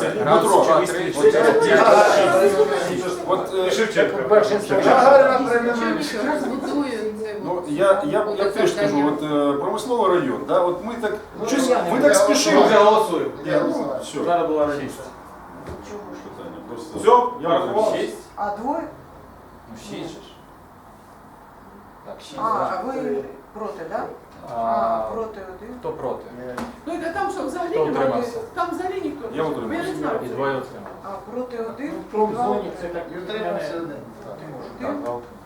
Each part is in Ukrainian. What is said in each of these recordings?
Дмитро. Раз, Дмитро. два, три, чотири, п'ять. От, е, Шевченко. Перший Гагарина приймемо. Розбудує це. Ну, я, я, я теж кажу, от е, промисловий район, да, от ми так, щось, ми так спішили. Вже голосуємо. Ні, ну, все. Треба було раніше. Питання просто. Все, Я я рахував. Шість? А двоє? Ну, шість же ж. Так, шість. А, а да. ви проти, так? А, А, проти один. Хто проти? Ну і там що, взагалі Хто немає? утримався? Там взагалі ніхто. Я утримався. Я не знаю. І двоє отримали. А проти один. промзоні це так. І утримався один.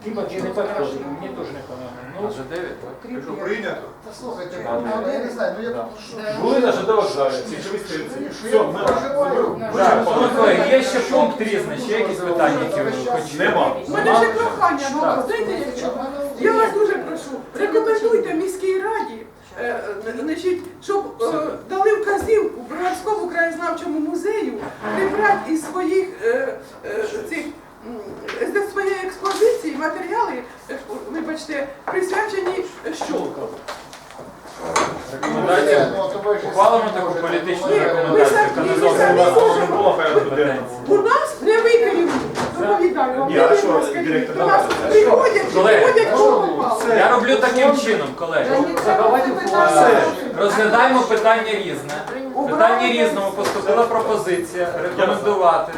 Хіба чи не підходить? Мені теж не понятно. Ну, вже дев'ять, так? Кріп Що є. прийнято? Та слухайте, ну, я не знаю, ну я Да. що- Були на ЖД вокзалі, січові стрільці. Все, ми Проживаю. Так, колеги, є ще пункт різний, ще якісь питання, які ви хочете? Нема. У мене ще прохання вас, знаєте, якщо? Я вас дуже прошу, рекомендуйте міській раді, е, значить, щоб е, дали вказівку Броварському краєзнавчому музею прибрати із своїх е, е, цих з своєї експозиції матеріали, е, вибачте, присвячені щолкам. Рекомендація. Ну, ви ж Ухвалимо самі таку політичну думати. рекомендацію, яка не зовсім Ми самі не можемо. було порядку денного. У нас не викинув, доповідаю вам. Ні, а що, директор, нас давайте. приходять, Колеги. приходять, кого. Я роблю таким чином, колеги. Е, Розглядаємо питання різне. Питання різному поступила пропозиція рекомендувати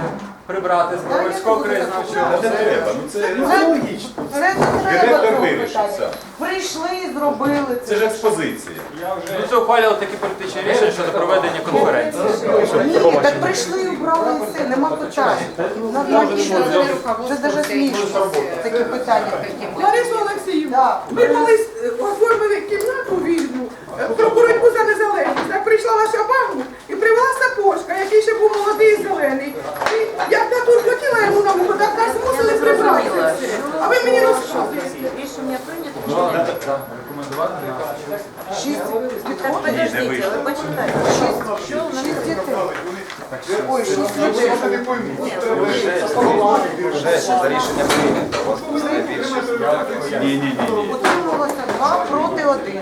прибрати з Броварського краєзнавчого Це музею. Ну це логічно. Це не треба Директор цього вирішить питання. це. Прийшли, зробили Це ж експозиція. Ми це ухвалювали такі політичні рішення щодо проведення конференції. Ні, так прийшли і убрали і все, нема питань. Ну. Це навіть смішно, такі питання. Лариса Ми колись е, оформили кімнату вільну е, про боротьбу за незалежність. Так прийшла ваша бабу і привела сапожка, який ще був молодий і зелений. І як та тут хотіла йому на вухо, так нас мусили прибрати. А ви мені розказуєте. Рішення прийнято. Ну, Рекомендувати Шість Так подождіть, але почитайте. Шість, нас шість дітей. Вже за рішення прийнято, Ні, ні, ні, Утримувалося два проти один.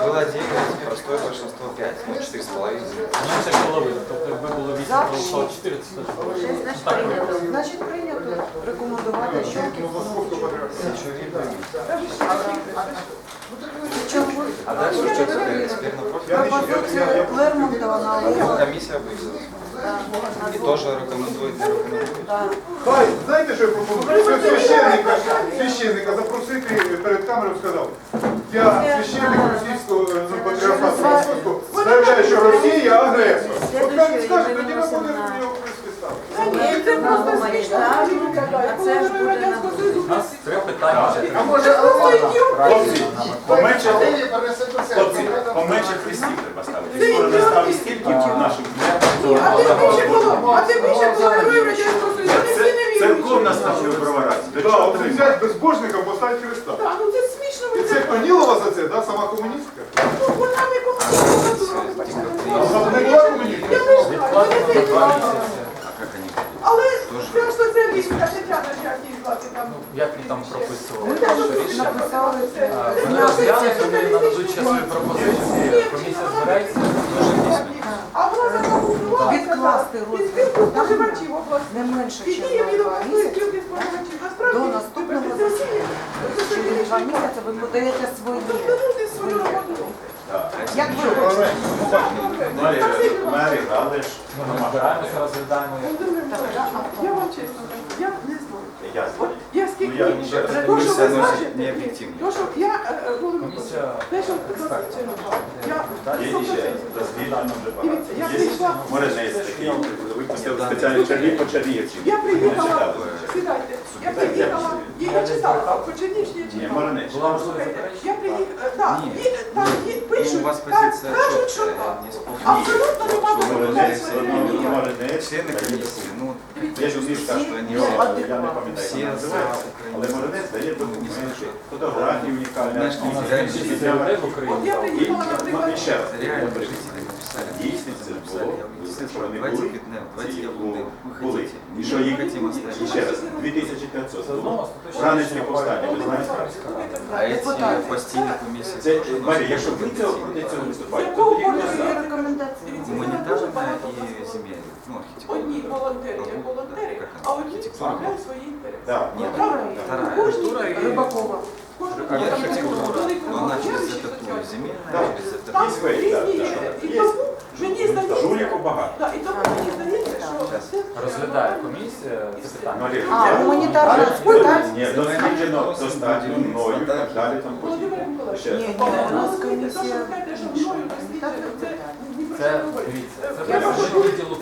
Была 9, простое большинство 5, ну 4,5. Ну, це половина. Тобто, якби було 8, За то 4, це теж половина. значить прийнято. Значить, прийнято рекомендувати щоки. А дальше что теперь на профиль? Пропозиція Лермонтова на Олега. Комиссия высказалась. И тоже рекомендует, не рекомендует. Так. Хай, знаєте, що я пропоную? Священника, священника запросити перед камерою сказав. Я священник російського ну, патріархату Московського заявляю, що Росія агресор. От хай він скаже, тоді ми будемо його представити. Ні, це просто смішно. А це ж буде на Радянського Союзу. Три питання. А може, поменше, хрестів треба ставити. Скоро стільки наших А ти більше було, а ти більше було героїв Радянського Союзу. Вони всі не вірують. Церковна Бровараці. До Да, от треба? безбожника, поставити Христа. Так, ну це смішно. І це Панілова за це, да, сама комуністка? Ну, вона не комуністка. Вона не була? Я не знаю, я не знаю. А как они? Але це ж соціалістка Тетяна ж як її звати там. Як він там прописував? Ми написали А, Вони розглянуть, вони нададуть ще свої пропозиції, комісія збирається. Відкласти розгляд питання не менше, ніж на два місяці. До наступного. Це Через два місяці ви подаєте. Тобто люди свою роботу. Як ви хочете? Марія, але ж Ми збираємося, розглядаємо. Я вам чесно кажу, я не знаю. я От я Ну, я то, говорю, що це ви носить скажете, необ'єктивні. то, що я е, е, Володимир Комісія те, що ви сказали, я Є ще дозвільно вже Дивіться, я прийшла- Моренець такий, випустили спеціальний черві по Чернігівці. Я приїхала, сідайте, я приїхала, і я читала, по Чернігівщині я Ні, читала. Була можливість Слухайте? Я приїхала, так, Ні. і там і Ну, пишуть, у вас так, позиция кажуть, що четкая, так. не спорю. Абсолютно нема Что Моренець, такого. Моренець. Члены комиссии, ну, Є ж ліжка, що я не пам'ятаю, як називається. Але Маринець дає документи, фотографії унікальні. І ще раз реально жители написали. дійсно це було з сторони Давайте, були, нет, давайте ці я були, буду. Вы були. хотите. І що їх хотим оставить. І ще раз, 2500 Це було. одно, Ранішнє повстання, ви знаєте? А эти постійні комісії Це, тоже е, Марія, нужно якщо ви цього проти цього виступаєте, то Якого тоді хто кольору за? є Рекомендації. гуманітарна і земельна. Ну, архітектура. Одні волонтери, як волонтери, а одні справляють свої інтереси. Да. Нет, Правильно. вторая. Кожній Рибакова. кожній Не архітектура, великому но она через явищі это соціальному. земельная, Да. через это Там Є свої, так, різні так. є. І Є. тому мені здається, Жуліку багато. Да, і тому мені здається, що Розглядає комісія це питання. А, я- гуманітарна питань? Ні, досліджено достатньо мною і так далі. Там Володимир Миколаївич, Ще. Ні, ні, у нас комісія. те, що ви кажете, що мною досліджено, це ні про Це що дивіться, це перше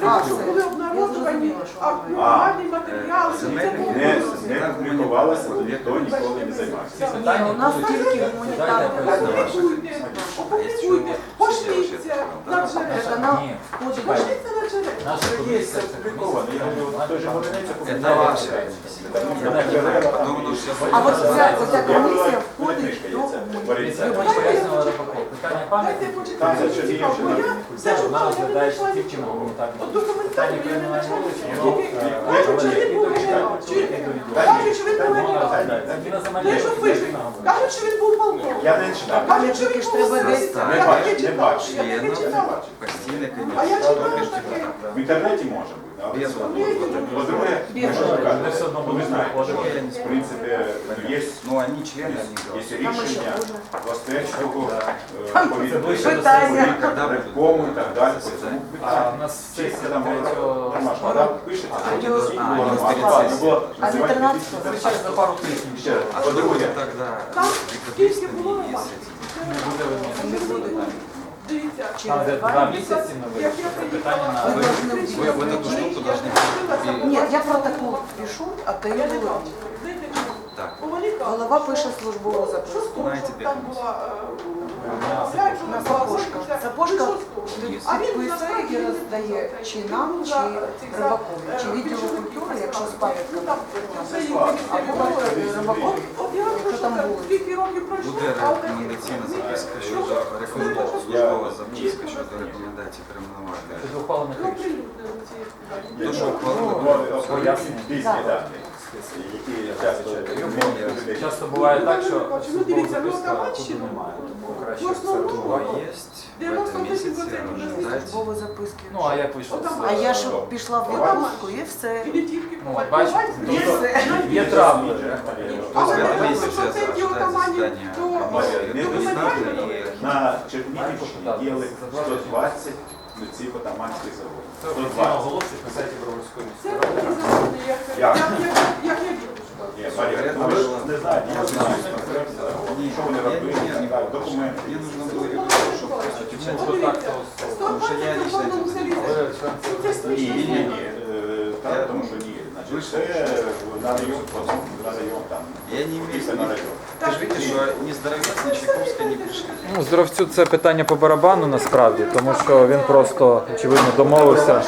А, щоб все. були Я обнародовані актуальні матеріали, це було Не, не публікувалося, то ніхто ніколи не займався. Ці питання у нас будуть- тільки Дайте гуманітарна. я поясню. Опублікуйте, опублікуйте, пошліться на джерела. Ні. Пошліться на джерела. наша Є комісія це. Я от той же Волинець А от ця, оця комісія входить Книжка є, це. Питання. Там Вона не тільки Питання не е, кажуть, що він був. Кажуть, що він полковник. Я не читав. Кажуть, що він був Не бачу, не бачу. Я членов читала. А я читала таке. В інтернеті може бути. Але По-друге, ми знаєте, що, в принципі, є Ну, рішення до питання. Ревкому і так далі. А у нас сесія там третього пишеться, А, не 13-го? за пару тижнів. Ще раз. По-друге, Там скільки було прикрепленными нема. есть эти? Не буде вимоги. Дивіться. Там де два місяці ми Як вирішили я питання на Вы должны быть. Вы в эту штуку должны Ні, я протокол пишу, а ти Я не говориш. бачу. Знаєте чому? Так. Бо вони кажуть, Голова що- пише службову що записку. з того, Знаєте, що де там комусь? була На На сапожка. а він підписує і роздає чи нам, чи рибакові, чи відділу культури, якщо з пам'ятками. там, це їх А міністерство була культури. рибаков, Якщо там так, було. скільки років пройшло, Буде рекомендаційна записка щодо рекомендацій, ну, службова записка щодо рекомендацій перейменувати. Це ухвалених Ну, Пояснення. Які часто Часто буває так, що дивіться, ну, записка тут немає. Тому краще Ну, все основному архівувати. Службова 98% этом месяце уже службові записки. Ну, а я. Отам. А я ж пішла в відпустку і все. Ну, бачите. Є травми. Але ожидать отаманів, и На Чернігівщині діяли 120 цих отаманських заводів. Це офіційно 120. оголошують на сайті Броварської Це міської ради. як я. Ні, Марія, ну ви ж не знаєте, я знаю, що вони робили, документи. Мне нужно было говорить, что просто печать. Ну, так, то Потому что я лично этим занимаюсь. Ні, ні, ні, ні, е, так, тому що ні. Значить, це на район, на район там, Я не имею в після на виду. Район. ж же що ні Здоровець, ні ни Чайковская не пришли. Ну, здоровцю це питання по барабану насправді, тому що він просто очевидно домовився.